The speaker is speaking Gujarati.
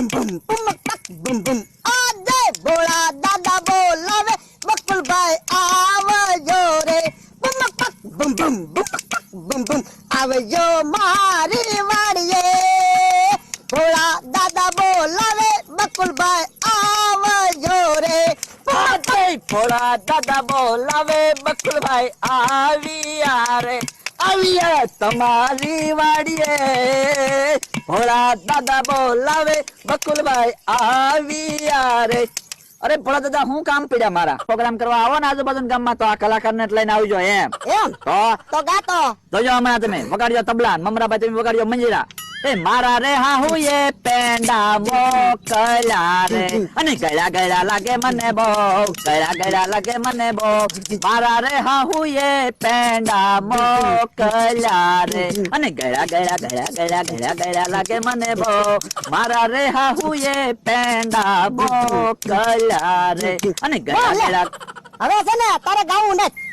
બુમ બુમ બુમ ટક બુમ બુમ આજે ભોળા દાદા બોલાવે બકુલભાઈ આવજો રે બુમ ટક બુમ બુમ બુમ ટક બુમ બુમ આવજો મારી વાડીએ ભોળા દાદા બોલાવે બકુલભાઈ આવજો રે આજે ભોળા દાદા બોલાવે બકુલભાઈ આવ્યા રે આવ્યા તમારી વાડીએ ભોળા દાદા બોલાવે બકુલભાઈ આવ્યા રે અરે ભોળા દાદા હું કામ પડ્યા મારા? પ્રોગ્રામ કરવા આવો ને આજુબાજુ ગામમાં તો આ કલાકારને લઈને આવજો એમ. એમ? તો? તો ગાતો. જોજો હમણાં તમે. વગાડજો તબલા. મમરાભાઈ તમે વગાડજો મંજીરા. એ મારા રે હાહુએ પેંડા મોકલ્યા રે અને ગળા ગળા લાગે મને બહુ ગળા ગળા લાગે મને બહુ. મારા રે હાહુએ પેંડા મોકલ્યા રે અને ગળા ગળા ગળા ગળા ગળા ગળા લાગે મને બહુ. મારા રે હાહુએ પેંડા મોકલ્યા રે અને ગળા ગળા હવે છે ને તારે ગાવું ને તું